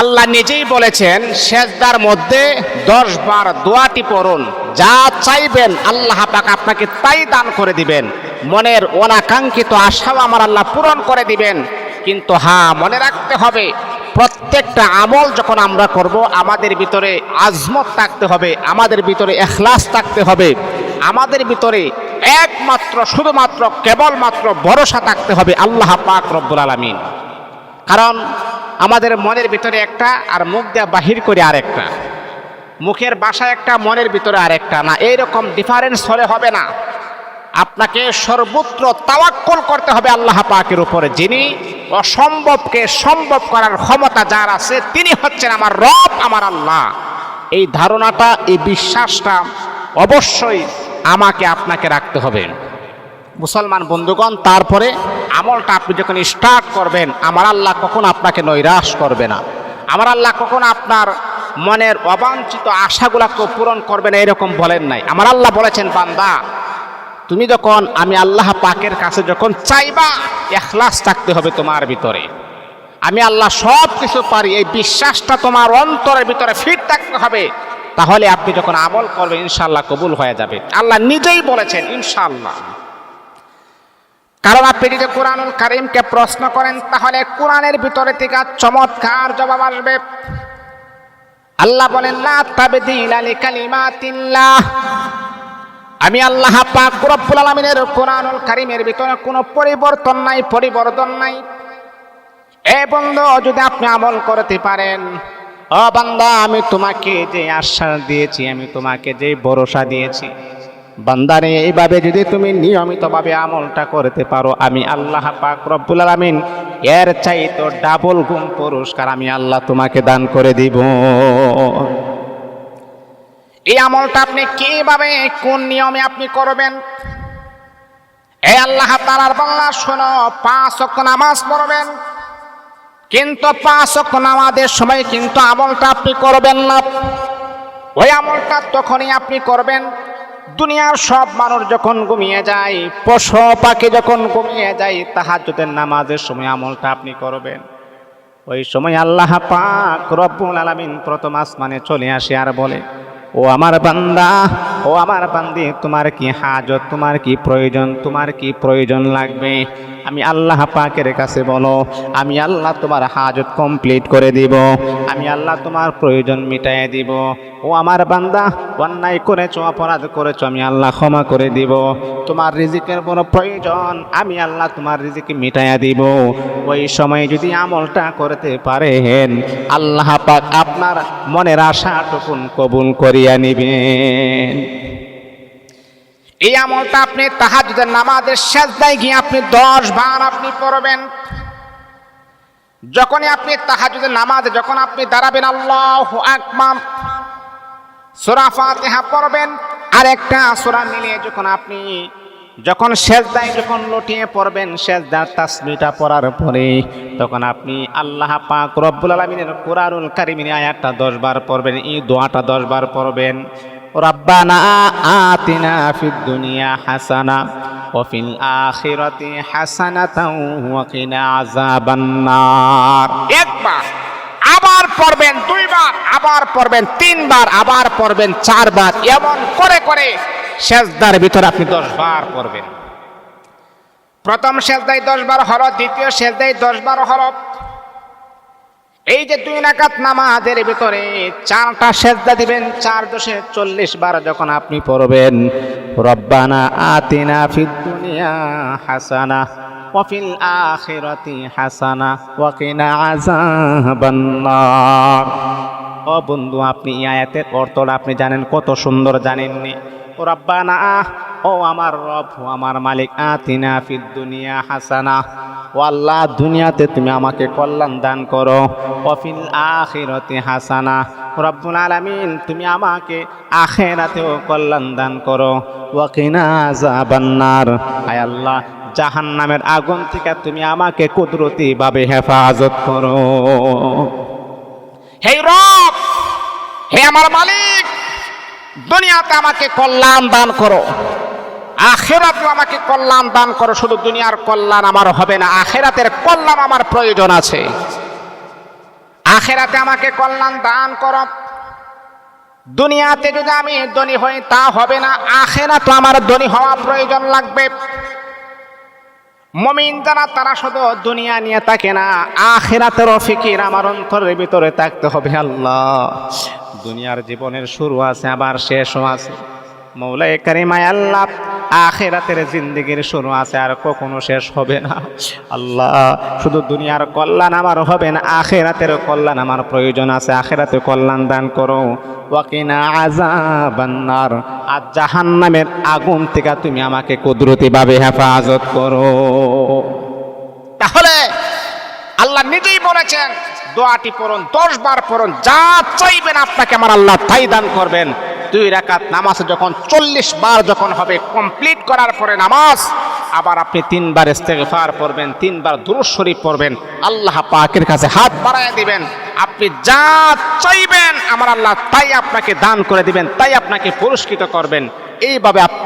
আল্লাহ নিজেই বলেছেন শেষদার মধ্যে দশ বার দোয়াটি পড়ুন। যা চাইবেন আল্লাহ পাক আপনাকে তাই দান করে দিবেন। মনের অনাকাঙ্ক্ষিত আশাও আমার আল্লাহ পূরণ করে দিবেন। কিন্তু হ্যাঁ মনে রাখতে হবে, প্রত্যেকটা আমল যখন আমরা করব, আমাদের ভিতরে আজমত থাকতে হবে, আমাদের ভিতরে এখলাস থাকতে হবে। আমাদের ভিতরে একমাত্র, শুধুমাত্র, কেবলমাত্র ভরসা থাকতে হবে আল্লাহ পাক রব্বুল আলমিন। কারণ আমাদের মনের ভিতরে একটা আর মুখ দিয়ে বাহির করে আরেকটা। মুখের বাসা একটা, মনের ভিতরে আরেকটা না। এইরকম ডিফারেন্স হলে হবে না। আপনাকে সর্বত্র তাওয়াক্কল করতে হবে আল্লাহ পাকের উপরে। যিনি অসম্ভবকে সম্ভব করার ক্ষমতা যার আছে, তিনি হচ্ছেন আমার রব, আমার আল্লাহ। এই ধারণাটা, এই বিশ্বাসটা অবশ্যই আমাকে আপনাকে রাখতে হবে। মুসলমান বন্ধুগণ, তারপরে আমলটা আপনি যখন স্টার্ট করবেন, আমার আল্লাহ কখন আপনাকে নৈরাশ করবে না। আমার আল্লাহ কখন আপনার মনের অবাঞ্ছিত আশাগুলাকে পূরণ করবে না, এরকম বলেন নাই। আমার আল্লাহ বলেছেন, বান্দা, তুমি যখন, আমি আল্লাহ পাকের কাছে যখন চাইবা, এখলাস থাকতে হবে তোমার ভিতরে। আমি আল্লাহ সব কিছু পারি, এই বিশ্বাসটা তোমার অন্তরের ভিতরে ফিট থাকতে হবে। তাহলে আপনি যখন আমল করবেন ইনশাল্লাহ কবুল হয়ে যাবে। আল্লাহ নিজেই বলেছেন ইনশাল্লাহ কারণ আপনি যদি কোরআনুল কারিমকে প্রশ্ন করেন, তাহলে কোরআনের ভিতরে থেকে চমৎকার জবাব আসবে। আল্লাহ বলেন না তাবদীলা লিকালিমাতিল্লাহ। আমি আল্লাহ পাক রব্বুল আলামিনের কোরআনুল কারিমের ভিতরে কোনো পরিবর্তন নাই পরিবর্তন নাই। এ বন্ধু, যদি আপনি আমল করতে পারেন, ও আমি তোমাকে যে আশ্বাস দিয়েছি, আমি তোমাকে যে ভরসা দিয়েছি বান্দারে, এইভাবে যদি তুমি নিয়মিতভাবে আমলটা করতে পারো, আমি আল্লাহ পাক রব্বুল আলামিন এর চাইতো ডাবল গুণ পুরস্কার আমি আল্লাহ তোমাকে দান করে দিব। এই আমলটা আপনি কীভাবে, কোন নিয়মে আপনি করবেন? এই আল্লাহ তালার বাংলা শোনো, পাঁচ অক্ট নামাজ পড়বেন। কিন্তু পাঁচ অক্ট নামাজের সময় কিন্তু আমলটা আপনি করবেন না। ওই আমলটা তখনই আপনি করবেন দুনিয়ার সব মানুষ যখন ঘুমিয়ে যায়, পশু পাখি যখন ঘুমিয়ে যায় তাহাজুদের নামাজের সময় আমলটা আপনি করবেন। ওই সময় আল্লাহ পাক রব্বুল আলামিন প্রথম আসমানে চলে আসে আর বলে, ও আমার বান্দা, ও আমার বান্দি, তোমার কি হাজত, তোমার কি প্রয়োজন, তোমার কি প্রয়োজন লাগবে? আমি আল্লাহ পাকের কাছে বলো, আমি আল্লাহ তোমার হাজত কমপ্লিট করে দিব, আমি আল্লাহ তোমার প্রয়োজন মিটাই দিব। ও আমার বান্দা, অন্যায় করেছ, অপরাধ করেছ, আমি আল্লাহ ক্ষমা করে দিব। তোমার রিজিকের বড় প্রয়োজন, আমি আল্লাহ তোমার রিজিক মিটাইয়া দিব। ওই সময় যদি আমলটা করতে পারেন, আল্লাহ পাক আপনার মনের আশাটুকুন কবুল করিয়া নিবেন। এই আমলটা আপনি তাহাজুদের নামাজের শেষদায় গিয়ে আপনি দশ বার আপনি পড়বেন। যখনই আপনি তাহাজুদের নামাজে যখন আপনি দাঁড়াবেন, আল্লাহ আকবার, সোরা ফাতিহা পড়বেন। আর একটা সোরা মিলিয়ে যখন আপনি যখন শেষদায় যখন লটিয়ে পড়বেন শেষদার তাসমিটা পড়ার পরে তখন আপনি আল্লাহ পাক রব্বুল আলমিনের কোরআনুল কারিমিনী আয়াতটা দশ বার পড়বেন, এই দোয়াটা দশ বার পড়বেন। রব্বানা আতিনা ফিদ দুনিয়া হাসানা وفي الآخرة حسنة وقنا عذاب النار একবার আবার পড়বেন দুইবার আবার পড়বেন তিনবার আবার পড়বেন চারবার এমন করে করে সেজদার ভিতরে আপনি দশ বার পড়বেন প্রথম সেজদায় দশ বার হলো দ্বিতীয় সেজদায় দশ বার হলো এই যে দুই নাকাত নামাজের ভিতরে চারটা সেজদা দিবেন, চার দশে চল্লিশ বার যখন আপনি পড়বেন, রব্বানা আতিনা ফিদ দুনিয়া হাসানা ওয়াফিল আখিরাতি হাসানা ওয়াকিনা আযাবান নার ও বন্ধু, আপনি আয়াতের অর্থটা আপনি জানেন, কত সুন্দর জানেননি। ও রব্বানা, ও আমার রব, ও আমার মালিক, আতিনা ফিদ দুনিয়া হাসানা, ও আল্লাহ দুনিয়াতে তুমি আমাকে কল্যাণ দান করো অফিল আখিরতে হাসানা, রব্বুল আলামিন তুমি আমাকে আখেরাতেও কল্যাণ দান করো ওয়াকিনা যাবান্নার আয় আল্লাহ, জাহান্নামের আগুন থেকে তুমি আমাকে কুদরতি ভাবে হেফাজত করো। হে রব, হে আমার মালিক দুনিয়াতে আমাকে কল্যাণ দান করো। আখেরাতেও আমাকে কল্যাণ দান করো। শুধু দুনিয়ার কল্যাণ আমার হবে না, আখেরাতের কল্যাণ আমার প্রয়োজন আছে। আখেরাতে আমাকে কল্যাণ দান করো। দুনিয়াতে যদি আমি ধনী হই, তা হবে না। আখেরা তো আমার ধনী হওয়া প্রয়োজন লাগবে। মমিন যারা, তারা শুধু দুনিয়া নিয়ে থাকে না আখেরাতের ফিকির আমার অন্তরের ভিতরে থাকতে হবে। আল্লাহ। দুনিয়ার জীবনের শুরু আছে, আবার শেষও আছে। মৌলাই কারিমায় আল্লাহ আখেরাতের জিন্দিগির শুরু আছে, আর কখনো শেষ হবে না। আল্লাহ, শুধু দুনিয়ার কল্যাণ আমার হবে না, আখেরাতের কল্যাণ আমার প্রয়োজন আছে। আখেরাতে কল্যাণ দান করো। ওয়াকিনা আর জাহান্নামের আগুন থেকে তুমি আমাকে কুদরতিভাবে হেফাজত করো। তাহলে আল্লাহ নিজেই বলেছেন দোয়াটি পড়ুন, দশ বার পড়ুন, যা চাইবেন আপনাকে আমার আল্লাহ তাই দান করবেন। দুই রাকাত নামাজ যখন চল্লিশ বার যখন হবে কমপ্লিট করার পরে নামাজ, আবার আপনি তিনবার ইস্তেগফার পড়বেন, তিনবার দুরূদ শরীফ পড়বেন, আল্লাহ পাকের কাছে হাত বাড়ায় দিবেন। আপনি যা চাইবেন, আমার আল্লাহ তাই আপনাকে দান করে দিবেন, তাই আপনাকে পুরস্কৃত করবেন। এইভাবে আপনি